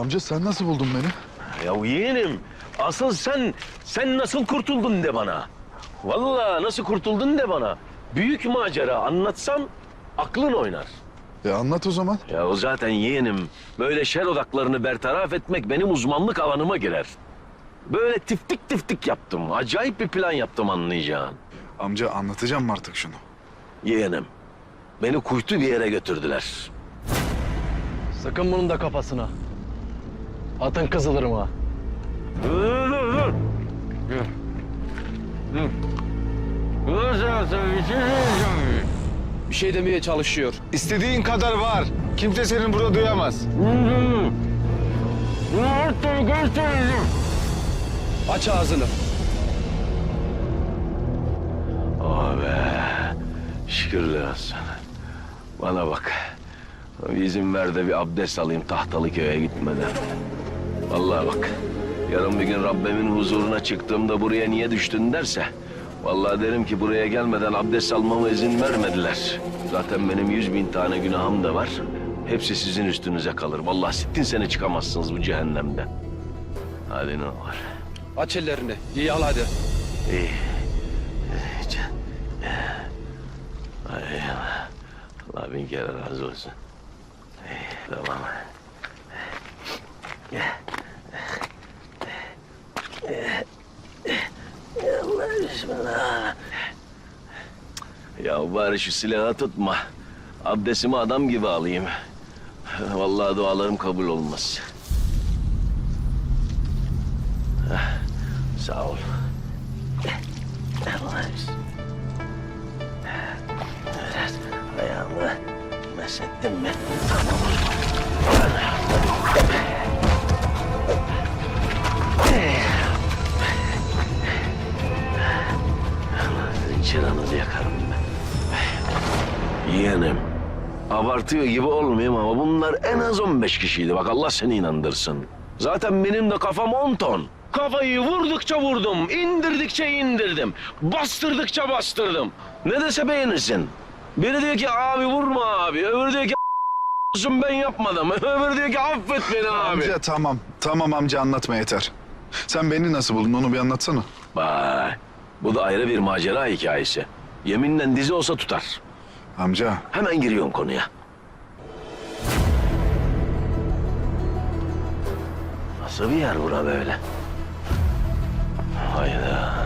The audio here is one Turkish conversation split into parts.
Amca sen nasıl buldun beni? Ya yeğenim, asıl sen, sen nasıl kurtuldun de bana. Vallahi nasıl kurtuldun de bana. Büyük macera anlatsam aklın oynar. E anlat o zaman. Ya o zaten yeğenim, böyle şer odaklarını bertaraf etmek benim uzmanlık alanıma girer. Böyle tiftik tiftik yaptım, acayip bir plan yaptım anlayacağın. Amca anlatacağım mı artık şunu? Yeğenim, beni kuytu bir yere götürdüler. Sakın bunun da kafasına. Atın kızılırım ha. Dur, dur, dur. Dur. Dur. Dur sen, sen bir şey diyeceğim. Bir şey demeye çalışıyor. İstediğin kadar var. Kimse seni burada duyamaz. Aç ağzını. Oh be. Şükürler olsun. Bana bak. Bir izin ver de bir abdest alayım tahtalı köye gitmeden. Vallahi bak. Yarın bir gün Rabbimin huzuruna çıktığımda buraya niye düştün derse... Vallahi derim ki buraya gelmeden abdest almama izin vermediler. Zaten benim yüz bin tane günahım da var. Hepsi sizin üstünüze kalır. Vallahi sittin sene çıkamazsınız bu cehennemden. Hadi ne var. Aç ellerini. İyi al hadi. İyi. Ay Allah. Allah bin kere razı olsun. İyi, tamam. Allah bismillah. Ya bari şu silahı tutma. Abdestimi adam gibi alayım. Vallahi dualarım kabul olmaz. Sağ ol. Allah Biraz ayağımı mesettim mi? Yeğenim, abartıyor gibi olmayayım ama bunlar en az 15 kişiydi. Bak Allah seni inandırsın. Zaten benim de kafam 10 ton. Kafayı vurdukça vurdum, indirdikçe indirdim. Bastırdıkça bastırdım. Ne dese beğenirsin. Biri diyor ki abi vurma abi. Öbürü diyor ki "A**sın ben yapmadım. Öbürü diyor ki affet beni abi. Amca tamam. Tamam amca anlatma yeter. Sen beni nasıl buldun onu bir anlatsana. Vay. Bu da ayrı bir macera hikayesi. Yeminle dizi olsa tutar. Amca Hemen giriyorum konuya. Nasıl bir yer bura böyle? Hayda.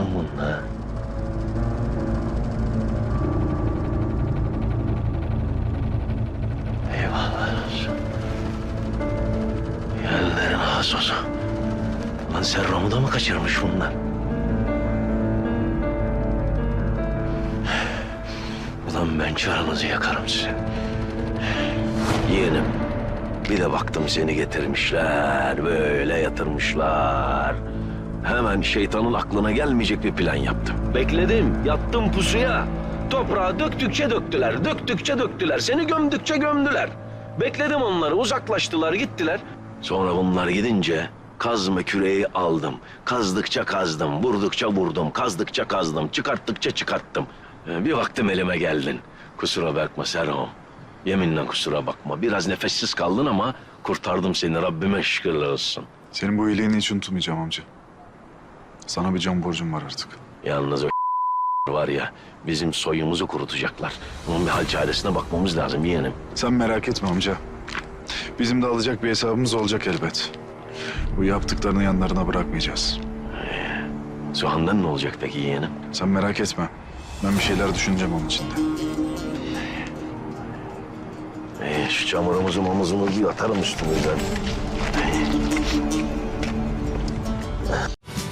Lan bunlar? Eyvallah olsun. Yerlerin hasosu. Lan Serram'ı da mı kaçırmış bunlar? Ulan ben çıranızı yakarım sizin. Yeğenim. Bir de baktım seni getirmişler. Böyle yatırmışlar. Hemen şeytanın aklına gelmeyecek bir plan yaptım. Bekledim, yattım pusuya. Toprağa döktükçe döktüler, döktükçe döktüler. Seni gömdükçe gömdüler. Bekledim onları, uzaklaştılar, gittiler. Sonra bunlar gidince kazma küreği aldım. Kazdıkça kazdım, vurdukça vurdum, kazdıkça kazdım, çıkarttıkça çıkarttım. Ee, Bir baktım elime geldin. Kusura bakma Serhan. Yeminle kusura bakma. Biraz nefessiz kaldın ama kurtardım seni. Rabbime şükürler olsun. senin bu iyiliğini hiç unutmayacağım amca. Sana bir can borcum var artık. Yalnız o var ya bizim soyumuzu kurutacaklar. Bunun bir hal çaresine bakmamız lazım yeğenim. Sen merak etme amca. Bizim de alacak bir hesabımız olacak elbet. Bu yaptıklarını yanlarına bırakmayacağız. Suhan'dan ne olacak peki yeğenim? Sen merak etme. Ben bir şeyler düşüneceğim onun için de. Ee, şu çamurumuzu mamuzumuzu bir atarım üstümüzden.